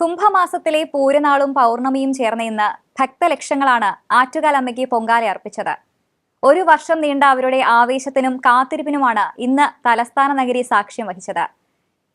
കുംഭമാസത്തിലെ പൂരനാളും പൗർണമിയും ചേർന്ന ഇന്ന് ഭക്തലക്ഷങ്ങളാണ് ആറ്റുകാലമ്മയ്ക്ക് പൊങ്കാല അർപ്പിച്ചത്. ഒരു വർഷം നീണ്ട അവരുടെ ആവേശത്തിനും കാത്തിരിപ്പിനുമാണ് ഇന്ന് തലസ്ഥാന നഗരി സാക്ഷ്യം വഹിച്ചത്.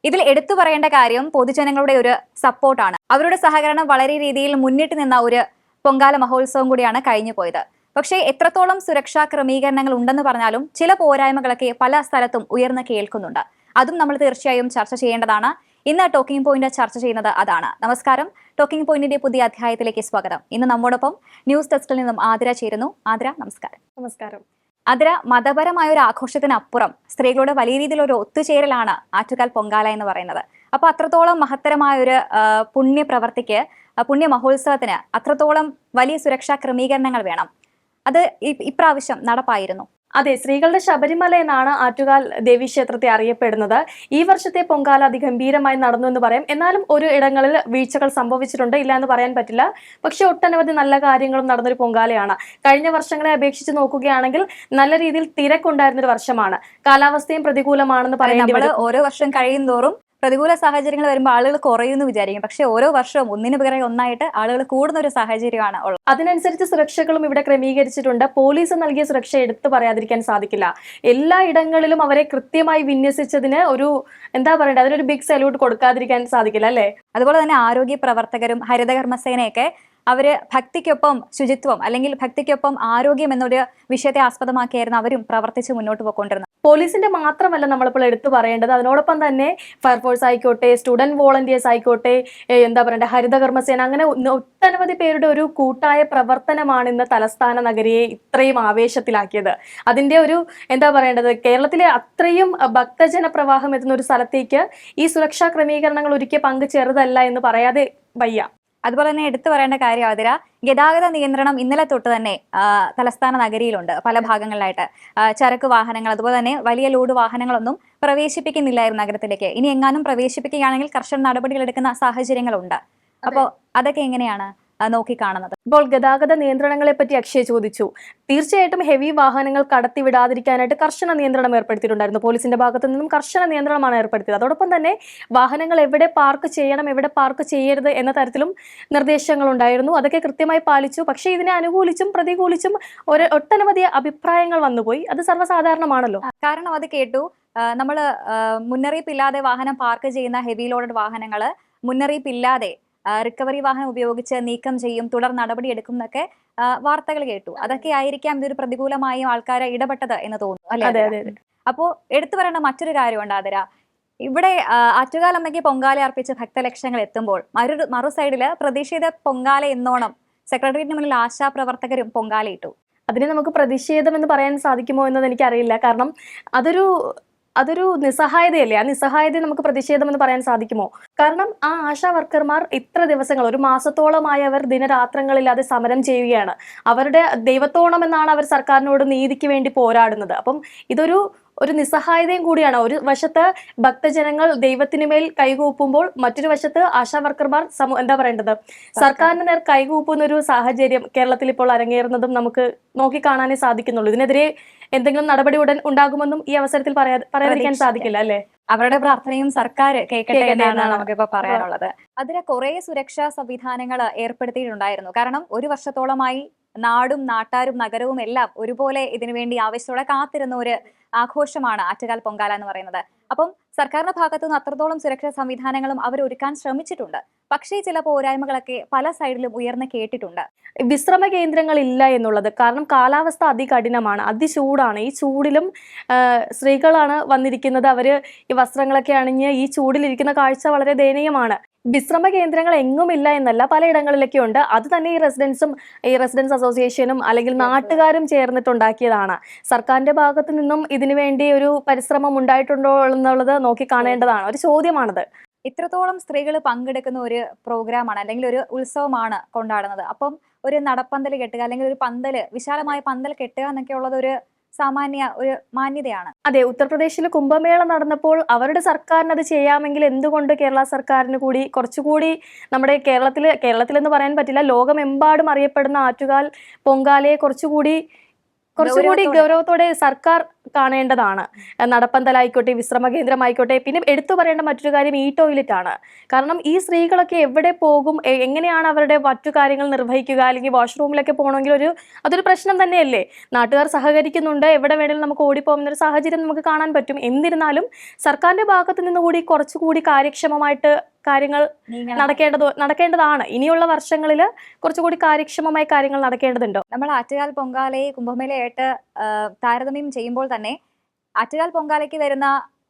ഇതിൽ എടുത്തു പറയേണ്ട കാര്യം പൊതുജനങ്ങളുടെ ഒരു സപ്പോർട്ടാണ്. അവരുടെ സഹകരണം വളരെ രീതിയിൽ മുന്നിട്ട് നിന്ന ഒരു പൊങ്കാല മഹോത്സവം കൂടിയാണ് കഴിഞ്ഞു പോയത്. പക്ഷേ എത്രത്തോളം സുരക്ഷാ ക്രമീകരണങ്ങൾ ഉണ്ടെന്ന് പറഞ്ഞാലും ചില പോരായ്മകളൊക്കെ പല സ്ഥലത്തും ഉയർന്നു കേൾക്കുന്നുണ്ട്. അതും നമ്മൾ തീർച്ചയായും ചർച്ച ചെയ്യേണ്ടതാണ്. ഇന്ന് ടോക്കിംഗ് പോയിന്റ് ചർച്ച ചെയ്യുന്നത് അതാണ്. നമസ്കാരം. ടോക്കിംഗ് പോയിന്റിന്റെ പുതിയ അധ്യായത്തിലേക്ക് സ്വാഗതം. ഇന്ന് നമ്മോടൊപ്പം ന്യൂസ് ഡെസ്കിൽ നിന്നും ആതിര ചേരുന്നു. ആതിര നമസ്കാരം. നമസ്കാരം. അതിര മതപരമായ ഒരു ആഘോഷത്തിനപ്പുറം സ്ത്രീകളുടെ വലിയ രീതിയിൽ ഒരു ഒത്തുചേരലാണ് ആറ്റുകാൽ പൊങ്കാല എന്ന് പറയുന്നത്. അപ്പൊ അത്രത്തോളം മഹത്തരമായ ഒരു പുണ്യ പ്രവർത്തിക്ക് പുണ്യ മഹോത്സവത്തിന് അത്രത്തോളം വലിയ സുരക്ഷാ ക്രമീകരണങ്ങൾ വേണം. അത് ഇപ്രാവശ്യം നടപ്പായിരുന്നു. അതെ സ്ത്രീകളുടെ ശബരിമല എന്നാണ് ആറ്റുകാൽ ദേവീക്ഷേത്രത്തെ അറിയപ്പെടുന്നത്. ഈ വർഷത്തെ പൊങ്കാല അതിഗംഭീരമായി നടന്നു എന്ന് പറയാം. എന്നാലും ഒരു ഇടങ്ങളിൽ വീഴ്ചകൾ സംഭവിച്ചിട്ടുണ്ട്. ഇല്ല എന്ന് പറയാൻ പറ്റില്ല. പക്ഷെ ഒട്ടനവധി നല്ല കാര്യങ്ങളും നടന്നൊരു പൊങ്കാലയാണ്. കഴിഞ്ഞ വർഷങ്ങളെ അപേക്ഷിച്ച് നോക്കുകയാണെങ്കിൽ നല്ല രീതിയിൽ തിരക്കുണ്ടായിരുന്നൊരു വർഷമാണ്. കാലാവസ്ഥയും പ്രതികൂലമാണെന്ന് പറയുന്നത് ഓരോ വർഷം കഴിയും തോറും പ്രതികൂല സാഹചര്യങ്ങൾ വരുമ്പോൾ ആളുകൾ കുറയുമെന്ന് വിചാരിക്കും. പക്ഷെ ഓരോ വർഷവും ഒന്നിനു പിറകെ ഒന്നായിട്ട് ആളുകൾ കൂടുന്ന ഒരു സാഹചര്യമാണ് ഉള്ളത്. അതിനനുസരിച്ച് സുരക്ഷകളും ഇവിടെ ക്രമീകരിച്ചിട്ടുണ്ട്. പോലീസ് നൽകിയ സുരക്ഷ എടുത്തു പറയാതിരിക്കാൻ സാധിക്കില്ല. എല്ലാ ഇടങ്ങളിലും അവരെ കൃത്യമായി വിന്യസിച്ചതിന് ഒരു എന്താ പറയണ്ടത് അതിനൊരു ബിഗ് സല്യൂട്ട് കൊടുക്കാതിരിക്കാൻ സാധിക്കില്ല അല്ലേ? അതുപോലെ തന്നെ ആരോഗ്യ പ്രവർത്തകരും ഹരിതകർമ്മസേനയൊക്കെ അവർ ഭക്തിക്കൊപ്പം ശുചിത്വം അല്ലെങ്കിൽ ഭക്തിക്കൊപ്പം ആരോഗ്യം എന്നൊരു വിഷയത്തെ ആസ്പദമാക്കിയായിരുന്നു അവരും പ്രവർത്തിച്ച് മുന്നോട്ട് പോയിക്കൊണ്ടിരുന്നത്. പോലീസിന്റെ മാത്രമല്ല നമ്മളിപ്പോൾ എടുത്തു പറയേണ്ടത്. അതിനോടൊപ്പം തന്നെ ഫയർഫോഴ്സ് ആയിക്കോട്ടെ സ്റ്റുഡന്റ് വോളണ്ടിയേഴ്സ് ആയിക്കോട്ടെ എന്താ പറയണ്ട ഹരിതകർമ്മസേന അങ്ങനെ ഒട്ടനവധി പേരുടെ ഒരു കൂട്ടായ പ്രവർത്തനമാണ് ഇന്ന് തലസ്ഥാന നഗരിയെ ഇത്രയും ആവേശത്തിലാക്കിയത്. അതിന്റെ ഒരു എന്താ പറയേണ്ടത് കേരളത്തിലെ അത്രയും ഭക്തജന പ്രവാഹം എത്തുന്ന ഒരു സ്ഥലത്തേക്ക് ഈ സുരക്ഷാ ക്രമീകരണങ്ങൾ ഒരുക്കിയ പങ്ക് ചെറുതല്ല എന്ന് പറയാതെ വയ്യ. അതുപോലെ തന്നെ എടുത്തു പറയേണ്ട കാര്യം അതിര ഗതാഗത നിയന്ത്രണം ഇന്നലെ തൊട്ട് തന്നെ തലസ്ഥാന നഗരിയിലുണ്ട് പല ഭാഗങ്ങളിലായിട്ട്. ചരക്ക് വാഹനങ്ങൾ അതുപോലെ തന്നെ വലിയ ലോഡ് വാഹനങ്ങളൊന്നും പ്രവേശിപ്പിക്കുന്നില്ലായിരുന്നു നഗരത്തിലേക്ക്. ഇനി എങ്ങാനും പ്രവേശിപ്പിക്കുകയാണെങ്കിൽ കർശന നടപടികൾ എടുക്കുന്ന സാഹചര്യങ്ങളുണ്ട്. അപ്പോൾ അതൊക്കെ എങ്ങനെയാണ്? നോക്കിക്കാണുന്നത്. ഇപ്പോൾ ഗതാഗത നിയന്ത്രണങ്ങളെ പറ്റി അക്ഷയ ചോദിച്ചു. തീർച്ചയായിട്ടും ഹെവി വാഹനങ്ങൾ കടത്തിവിടാതിരിക്കാനായിട്ട് കർശന നിയന്ത്രണം ഏർപ്പെടുത്തിയിട്ടുണ്ടായിരുന്നു. പോലീസിന്റെ ഭാഗത്തു നിന്നും കർശന നിയന്ത്രണമാണ് ഏർപ്പെടുത്തിയത്. അതോടൊപ്പം തന്നെ വാഹനങ്ങൾ എവിടെ പാർക്ക് ചെയ്യണം എവിടെ പാർക്ക് ചെയ്യരുത് എന്ന തരത്തിലും നിർദ്ദേശങ്ങൾ ഉണ്ടായിരുന്നു അതൊക്കെ കൃത്യമായി പാലിച്ചു. പക്ഷേ ഇതിനെ അനുകൂലിച്ചും പ്രതികൂലിച്ചും ഒരു ഒട്ടനവധി അഭിപ്രായങ്ങൾ വന്നുപോയി. അത് സർവസാധാരണമാണല്ലോ. കാരണം അത് കേട്ടു. നമ്മൾ മുന്നറിയിപ്പില്ലാതെ വാഹനം പാർക്ക് ചെയ്യുന്ന ഹെവി ലോഡഡ് വാഹനങ്ങൾ മുന്നറിയിപ്പില്ലാതെ റിക്കവറി വാഹനം ഉപയോഗിച്ച് നീക്കം ചെയ്യും തുടർ നടപടി എടുക്കും എന്നൊക്കെ വാർത്തകൾ കേട്ടു. അതൊക്കെ ആയിരിക്കാം ഇതൊരു പ്രതികൂലമായും ആൾക്കാരെ ഇടപെട്ടത് എന്ന് തോന്നുന്നു അല്ലെ അപ്പോ എടുത്തു പറയേണ്ട മറ്റൊരു കാര്യമുണ്ട് ആതിര. ഇവിടെ ആറ്റുകാലമ്മയ്ക്ക് പൊങ്കാല അർപ്പിച്ച് ഭക്തലക്ഷങ്ങൾ എത്തുമ്പോൾ മറു മറു സൈഡിൽ പ്രതീക്ഷിത പൊങ്കാല എന്നോണം സെക്രട്ടേറിയറ്റിന് മുന്നിൽ ആശാപ്രവർത്തകരും പൊങ്കാലയിട്ടു. അതിനെ നമുക്ക് പ്രതിഷേധം എന്ന് പറയാൻ സാധിക്കുമോ എന്നത് എനിക്കറിയില്ല. കാരണം അതൊരു അതൊരു നിസ്സഹായതയല്ലേ? ആ നിസ്സഹായത നമുക്ക് പ്രതിഷേധം എന്ന് പറയാൻ സാധിക്കുമോ? കാരണം ആ ആശാ വർക്കർമാർ ഇത്ര ദിവസങ്ങൾ ഒരു മാസത്തോളമായി അവർ ദിനരാത്രങ്ങളില്ലാതെ സമരം ചെയ്യുകയാണ്. അവരുടെ ദൈവത്തോണം എന്നാണ് അവർ സർക്കാരിനോട് നീതിക്ക് വേണ്ടി പോരാടുന്നത്. അപ്പം ഇതൊരു ഒരു നിസ്സഹായതയും കൂടിയാണ്. ഒരു വശത്ത് ഭക്തജനങ്ങൾ ദൈവത്തിന് മേൽ കൈകൂപ്പുമ്പോൾ മറ്റൊരു വശത്ത് ആശാ വർക്കർമാർ എന്താ പറയേണ്ടത്? സർക്കാരിന് നേർ കൈകൂപ്പുന്ന ഒരു സാഹചര്യം കേരളത്തിൽ ഇപ്പോൾ അരങ്ങേറുന്നതും നമുക്ക് നോക്കിക്കാണാനേ സാധിക്കുന്നുള്ളൂ. ഇതിനെതിരെ എന്തെങ്കിലും നടപടി ഉടൻ ഉണ്ടാകുമെന്നും ഈ അവസരത്തിൽ പറയാ പറയാതിരിക്കാൻ സാധിക്കില്ല അല്ലെ? അവരുടെ പ്രാർത്ഥനയും സർക്കാർ കേൾക്കട്ടെ എന്നാണ് നമുക്കിപ്പോ പറയാനുള്ളത്. അതിന് കുറെ സുരക്ഷാ സംവിധാനങ്ങൾ ഏർപ്പെടുത്തിയിട്ടുണ്ടായിരുന്നു. കാരണം ഒരു വർഷത്തോളമായി നാടും നാട്ടാരും നഗരവും എല്ലാം ഒരുപോലെ ഇതിനു വേണ്ടി ആവശ്യത്തോടെ കാത്തിരുന്ന ഒരു ആഘോഷമാണ് ആറ്റുകാൽ പൊങ്കാല എന്ന് പറയുന്നത്. അപ്പം സർക്കാരിന്റെ ഭാഗത്തു നിന്ന് അത്രത്തോളം സുരക്ഷാ സംവിധാനങ്ങളും അവർ ഒരുക്കാൻ ശ്രമിച്ചിട്ടുണ്ട്. പക്ഷേ ചില പോരായ്മകളൊക്കെ പല സൈഡിലും ഉയർന്ന് കേട്ടിട്ടുണ്ട്. വിശ്രമ കേന്ദ്രങ്ങൾ ഇല്ല എന്നുള്ളത് കാരണം കാലാവസ്ഥ അതികഠിനമാണ് അതിചൂടാണ് ഈ ചൂടിലും സ്ത്രീകളാണ് വന്നിരിക്കുന്നത്. അവർ ഈ വസ്ത്രങ്ങളൊക്കെ അണിഞ്ഞ് ഈ ചൂടിലിരിക്കുന്ന കാഴ്ച വളരെ ദയനീയമാണ്. വിശ്രമ കേന്ദ്രങ്ങൾ എങ്ങുമില്ല എന്നല്ല പലയിടങ്ങളിലൊക്കെ ഉണ്ട് അത് തന്നെ ഈ റെസിഡൻസും ഈ റെസിഡൻസ് അസോസിയേഷനും അല്ലെങ്കിൽ നാട്ടുകാരും ചേർന്നിട്ടുണ്ടാക്കിയതാണ്. സർക്കാരിന്റെ ഭാഗത്തു നിന്നും ഇതിനു വേണ്ടി ഒരു പരിശ്രമം ഉണ്ടായിട്ടുണ്ടോ എന്നുള്ളത് നോക്കി കാണേണ്ടതാണ്. ഒരു ചോദ്യമാണത്. ഇത്രത്തോളം സ്ത്രീകൾ പങ്കെടുക്കുന്ന ഒരു പ്രോഗ്രാമാണ് അല്ലെങ്കിൽ ഒരു ഉത്സവമാണ് കൊണ്ടാടുന്നത്. അപ്പം ഒരു നടപ്പന്തൽ കെട്ടുക അല്ലെങ്കിൽ ഒരു പന്തൽ വിശാലമായ പന്തൽ കെട്ടുക എന്നൊക്കെ ഉള്ളത് ഒരു സാമാന്യ ഒരു മാന്യതയാണ് അതെ ഉത്തർപ്രദേശിൽ കുംഭമേള നടന്നപ്പോൾ അവരുടെ സർക്കാരിന് അത് ചെയ്യാമെങ്കിൽ എന്തുകൊണ്ട് കേരള സർക്കാരിന് കൂടി കുറച്ചുകൂടി നമ്മുടെ കേരളത്തിൽ എന്ന് പറയാൻ പറ്റില്ല ലോകമെമ്പാടും അറിയപ്പെടുന്ന ആറ്റുകാൽ പൊങ്കാലയെ കുറച്ചുകൂടി കുറച്ചുകൂടി. ഗൗരവത്തോടെ സർക്കാർ കാണേണ്ടതാണ്. നടപ്പന്തലായിക്കോട്ടെ വിശ്രമ കേന്ദ്രമായിക്കോട്ടെ പിന്നെ എടുത്തു പറയേണ്ട മറ്റൊരു കാര്യം ഈ ടോയ്ലറ്റ് ആണ് കാരണം ഈ സ്ത്രീകളൊക്കെ എവിടെ പോകും എങ്ങനെയാണ് അവരുടെ മറ്റു കാര്യങ്ങൾ നിർവഹിക്കുക അല്ലെങ്കിൽ വാഷ്റൂമിലൊക്കെ പോകണമെങ്കിൽ ഒരു അതൊരു പ്രശ്നം തന്നെയല്ലേ? നാട്ടുകാർ സഹകരിക്കുന്നുണ്ട് എവിടെ വേണമെങ്കിലും നമുക്ക് ഓടിപ്പോകുന്ന ഒരു സാഹചര്യം നമുക്ക് കാണാൻ പറ്റും. എന്നിരുന്നാലും സർക്കാരിന്റെ ഭാഗത്ത് നിന്ന് കൂടി കുറച്ചുകൂടി കാര്യക്ഷമമായിട്ട് കാര്യങ്ങൾ നടക്കേണ്ടത് നടക്കേണ്ടതാണ്. ഇനിയുള്ള വർഷങ്ങളിൽ കുറച്ചുകൂടി കാര്യക്ഷമമായി കാര്യങ്ങൾ നടക്കേണ്ടതുണ്ടോ. നമ്മൾ ആറ്റുകാൽ പൊങ്കാലയെ കുംഭമേലയായിട്ട് താരതമ്യം ചെയ്യുമ്പോൾ തന്നെ ആറ്റുകാൽ പൊങ്കാലയ്ക്ക് വരുന്ന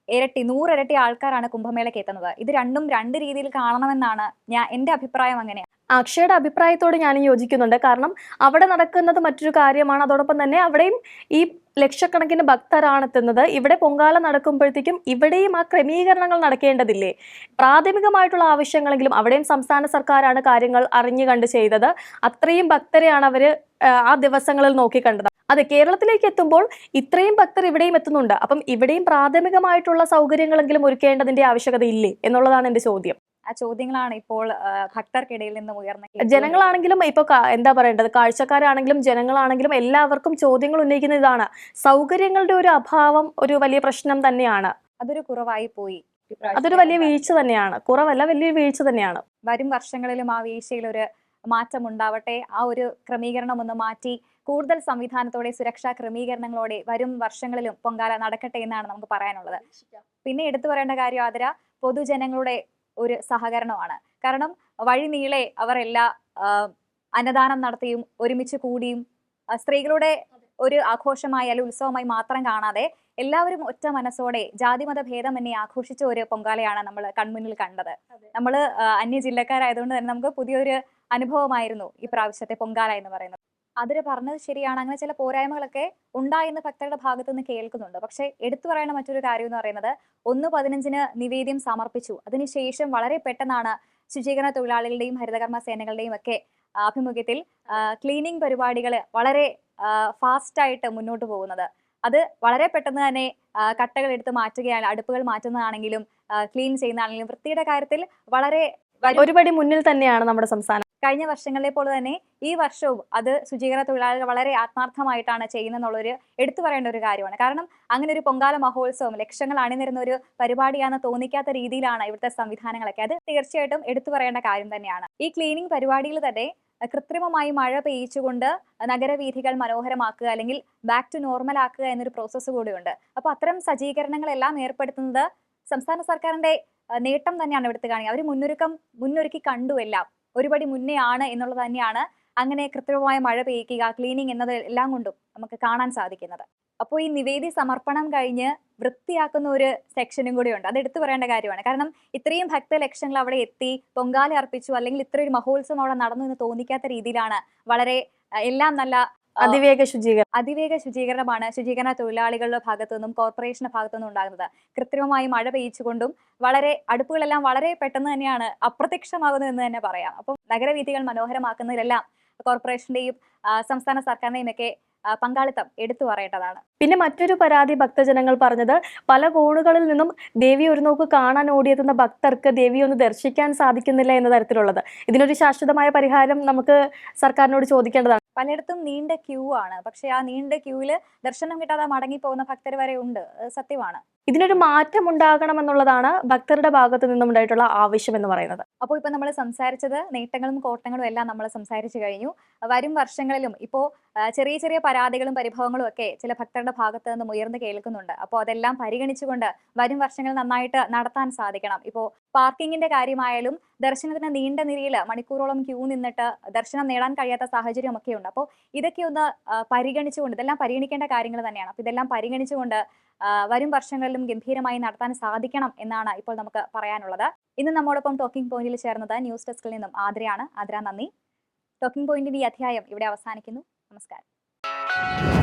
ഇരട്ടി നൂറിരട്ടി ആൾക്കാരാണ് കുംഭമേളയ്ക്ക് എത്തുന്നത്. ഇത് രണ്ടും രണ്ട് രീതിയിൽ കാണണമെന്നാണ് ഞാൻ എന്റെ അഭിപ്രായം അങ്ങനെയാണ് അക്ഷയുടെ അഭിപ്രായത്തോട് ഞാൻ യോജിക്കുന്നുണ്ട്. കാരണം അവിടെ നടക്കുന്നത് മറ്റൊരു കാര്യമാണ്. അതോടൊപ്പം തന്നെ അവിടെയും ഈ ലക്ഷക്കണക്കിന് ഭക്തരാണ് എത്തുന്നത്. ഇവിടെ പൊങ്കാല നടക്കുമ്പോഴത്തേക്കും ഇവിടെയും ആ ക്രമീകരണങ്ങൾ നടക്കേണ്ടതില്ലേ? പ്രാഥമികമായിട്ടുള്ള ആവശ്യങ്ങളെങ്കിലും അവിടെയും സംസ്ഥാന സർക്കാരാണ് കാര്യങ്ങൾ അറിഞ്ഞു കണ്ട് ചെയ്തത്. അത്രയും ഭക്തരെയാണ് അവർ ആ ദിവസങ്ങളിൽ നോക്കിക്കണ്ടത്. അതെ കേരളത്തിലേക്ക് എത്തുമ്പോൾ ഇത്രയും ഭക്തർ ഇവിടെയും എത്തുന്നുണ്ട്. അപ്പം ഇവിടെയും പ്രാഥമികമായിട്ടുള്ള സൗകര്യങ്ങളെങ്കിലും ഒരുക്കേണ്ടതിന്റെ ആവശ്യകത ഇല്ലേ എന്നുള്ളതാണ് എന്റെ ചോദ്യം. ആ ചോദ്യങ്ങളാണ് ഇപ്പോൾ ഭക്തർക്കിടയിൽ നിന്ന് ഉയർന്ന ജനങ്ങളാണെങ്കിലും ഇപ്പൊ എന്താ പറയേണ്ടത്? കാഴ്ചക്കാരാണെങ്കിലും ജനങ്ങളാണെങ്കിലും എല്ലാവർക്കും ചോദ്യങ്ങൾ ഉന്നയിക്കുന്ന ഇതാണ്. സൗകര്യങ്ങളുടെ ഒരു അഭാവം ഒരു വലിയ പ്രശ്നം തന്നെയാണ്. അതൊരു കുറവായി പോയി. അതൊരു വലിയ വീഴ്ച തന്നെയാണ്. കുറവല്ല വലിയ വീഴ്ച തന്നെയാണ്. വരും വർഷങ്ങളിലും ആ വീഴ്ചയിൽ ഒരു മാറ്റം ഉണ്ടാവട്ടെ ആ ഒരു ക്രമീകരണം ഒന്ന് മാറ്റി കൂടുതൽ സംവിധാനത്തോടെ സുരക്ഷാ ക്രമീകരണങ്ങളോടെ വരും വർഷങ്ങളിലും പൊങ്കാല നടക്കട്ടെ എന്നാണ് നമുക്ക് പറയാനുള്ളത്. പിന്നെ എടുത്തു പറയേണ്ട കാര്യം ആതിര പൊതുജനങ്ങളുടെ ഒരു സഹകരണമാണ്. കാരണം വഴി നീളെ അവർ എല്ലാ അന്നദാനം നടത്തിയും ഒരുമിച്ച് കൂടിയും സ്ത്രീകളുടെ ഒരു ആഘോഷമായി അല്ലെങ്കിൽ ഉത്സവമായി മാത്രം കാണാതെ എല്ലാവരും ഒറ്റ മനസ്സോടെ ജാതി ജാതിമത എന്നെ ആഘോഷിച്ച ഒരു പൊങ്കാലയാണ് നമ്മൾ കൺമുന്നിൽ കണ്ടത്. നമ്മൾ അന്യ ജില്ലക്കാരായതുകൊണ്ട് തന്നെ നമുക്ക് പുതിയൊരു അനുഭവമായിരുന്നു ഈ പ്രാവശ്യത്തെ പൊങ്കാല എന്ന് പറയുന്നത്. അതിര് പറഞ്ഞത് ശരിയാണ്. അങ്ങനെ ചില പോരായ്മകളൊക്കെ ഉണ്ടായെന്ന് ഭക്തരുടെ ഭാഗത്തു നിന്ന് കേൾക്കുന്നുണ്ട്. പക്ഷെ എടുത്തു പറയേണ്ട മറ്റൊരു കാര്യം എന്ന് പറയുന്നത് ഒന്ന് പതിനഞ്ചിന് നിവേദ്യം സമർപ്പിച്ചു. അതിനുശേഷം വളരെ പെട്ടെന്നാണ് ശുചീകരണ തൊഴിലാളികളുടെയും ഹരിതകർമ്മ സേനകളുടെയും ഒക്കെ ആഭിമുഖ്യത്തിൽ ക്ലീനിങ് പരിപാടികൾ വളരെ ഫാസ്റ്റായിട്ട് മുന്നോട്ട് പോകുന്നത്. അത് വളരെ പെട്ടെന്ന് തന്നെ കട്ടകൾ എടുത്ത് മാറ്റുകയാണ് അടുപ്പുകൾ മാറ്റുന്നതാണെങ്കിലും ക്ലീൻ ചെയ്യുന്നതാണെങ്കിലും വൃത്തിയുടെ കാര്യത്തിൽ വളരെ ഒരുപടി മുന്നിൽ തന്നെയാണ് നമ്മുടെ സംസ്ഥാനം. കഴിഞ്ഞ വർഷങ്ങളിലെ പോലെ തന്നെ ഈ വർഷവും അത് ശുചീകരണ തൊഴിലാളികൾ വളരെ ആത്മാർത്ഥമായിട്ടാണ് ചെയ്യുന്നതെന്നുള്ളൊരു എടുത്തു പറയേണ്ട ഒരു കാര്യമാണ്. കാരണം അങ്ങനെ ഒരു പൊങ്കാല മഹോത്സവം ലക്ഷങ്ങൾ അണിനിരുന്ന ഒരു പരിപാടിയാണെന്ന് തോന്നിക്കാത്ത രീതിയിലാണ് ഇവിടുത്തെ സംവിധാനങ്ങളൊക്കെ. അത് തീർച്ചയായിട്ടും എടുത്തു പറയേണ്ട കാര്യം തന്നെയാണ്. ഈ ക്ലീനിങ് പരിപാടിയിൽ തന്നെ കൃത്രിമമായി മഴ പെയ്യിച്ചുകൊണ്ട് നഗരവീഥികൾ മനോഹരമാക്കുക അല്ലെങ്കിൽ ബാക്ക് ടു നോർമൽ ആക്കുക എന്നൊരു പ്രോസസ്സ് കൂടിയുണ്ട്. അപ്പോൾ അത്തരം സജ്ജീകരണങ്ങളെല്ലാം ഏർപ്പെടുത്തുന്നത് സംസ്ഥാന സർക്കാരിന്റെ നേട്ടം തന്നെയാണ് ഇവിടുത്തെ കാണിക്കുക അവർ മുന്നൊരുക്കം മുന്നൊരുക്കി കണ്ടു എല്ലാം. ഒരുപടി മുന്നേ ആണ് എന്നുള്ളത് തന്നെയാണ് അങ്ങനെ കൃത്രിമമായ മഴ പെയ്യിക്കുക ക്ലീനിങ് എന്നത് എല്ലാം കൊണ്ടും നമുക്ക് കാണാൻ സാധിക്കുന്നത്. അപ്പോൾ ഈ നിവേദി സമർപ്പണം കഴിഞ്ഞ് വൃത്തിയാക്കുന്ന ഒരു സെക്ഷനും കൂടിയുണ്ട്. അത് എടുത്തു പറയേണ്ട കാര്യമാണ്. കാരണം ഇത്രയും ഭക്തലക്ഷങ്ങൾ അവിടെ എത്തി പൊങ്കാല അർപ്പിച്ചു അല്ലെങ്കിൽ ഇത്രയൊരു മഹോത്സവം അവിടെ നടന്നു എന്ന് തോന്നിക്കാത്ത രീതിയിലാണ് വളരെ എല്ലാം നല്ല അതിവേഗ ശുചീകരണം അതിവേഗ ശുചീകരണമാണ് ശുചീകരണ തൊഴിലാളികളുടെ ഭാഗത്തു നിന്നും കോർപ്പറേഷന്റെ ഭാഗത്തു നിന്നും ഉണ്ടാകുന്നത്. കൃത്രിമമായി മഴ പെയ്ച്ചുകൊണ്ടും വളരെ അടുപ്പുകളെല്ലാം വളരെ പെട്ടെന്ന് തന്നെയാണ് അപ്രത്യക്ഷമാകുന്നത് എന്ന് തന്നെ പറയാം. അപ്പം നഗരവീഥികൾ മനോഹരമാക്കുന്നതിലെല്ലാം കോർപ്പറേഷന്റെയും സംസ്ഥാന സർക്കാരിന്റെയും ഒക്കെ പങ്കാളിത്തം എടുത്തു പറയേണ്ടതാണ്. പിന്നെ മറ്റൊരു പരാതി ഭക്തജനങ്ങൾ പറഞ്ഞത് പല കോണുകളിൽ നിന്നും ദേവി ഒരു നോക്ക് കാണാൻ ഓടിയെത്തുന്ന ഭക്തർക്ക് ദേവി ഒന്ന് ദർശിക്കാൻ സാധിക്കുന്നില്ല എന്ന തരത്തിലുള്ളത്. ഇതിനൊരു ശാശ്വതമായ പരിഹാരം നമുക്ക് സർക്കാരിനോട് ചോദിക്കേണ്ടതാണ്. പലയിടത്തും നീണ്ട ക്യൂ ആണ്. പക്ഷെ ആ നീണ്ട ക്യൂവിൽ ദർശനം കിട്ടാതെ മടങ്ങി പോകുന്ന ഭക്തർ വരെ ഉണ്ട്. സത്യമാണ്. ഇതിനൊരു മാറ്റം ഉണ്ടാകണം എന്നുള്ളതാണ് ഭക്തരുടെ ഭാഗത്തു നിന്നും ഉണ്ടായിട്ടുള്ള ആവശ്യം എന്ന് പറയുന്നത്. അപ്പോൾ ഇപ്പൊ നമ്മൾ സംസാരിച്ചത് നേട്ടങ്ങളും കോട്ടങ്ങളും എല്ലാം നമ്മൾ സംസാരിച്ചു കഴിഞ്ഞു. വരും വർഷങ്ങളിലും ഇപ്പോൾ ചെറിയ ചെറിയ പരാതികളും പരിഭവങ്ങളും ഒക്കെ ചില ഭക്തരുടെ ഭാഗത്ത് നിന്നും ഉയർന്നു കേൾക്കുന്നുണ്ട്. അപ്പോൾ അതെല്ലാം പരിഗണിച്ചുകൊണ്ട് വരും വർഷങ്ങൾ നന്നായിട്ട് നടത്താൻ സാധിക്കണം. ഇപ്പോൾ പാർക്കിങ്ങിന്റെ കാര്യമായാലും ദർശനത്തിന് നീണ്ട നിരയിൽ മണിക്കൂറോളം ക്യൂ നിന്നിട്ട് ദർശനം നേടാൻ കഴിയാത്ത സാഹചര്യമൊക്കെ ഉണ്ട്. അപ്പോൾ ഇതൊക്കെ ഒന്ന് പരിഗണിച്ചുകൊണ്ട് ഇതെല്ലാം പരിഗണിക്കേണ്ട കാര്യങ്ങൾ തന്നെയാണ്. അപ്പോൾ ഇതെല്ലാം പരിഗണിച്ചുകൊണ്ട് വരും വർഷങ്ങളിലും ഗംഭീരമായി നടത്താൻ സാധിക്കണം എന്നാണ് ഇപ്പോൾ നമുക്ക് പറയാനുള്ളത്. ഇന്ന് നമ്മോടൊപ്പം ടോക്കിംഗ് പോയിന്റിൽ ചേർന്നത് ന്യൂസ് ഡെസ്കിൽ നിന്നും ആദ്രയാണ് ആദ്ര നന്ദി. ടോക്കിംഗ് പോയിന്റിന്റെ ഈ അധ്യായം ഇവിടെ അവസാനിക്കുന്നു. നമസ്കാരം.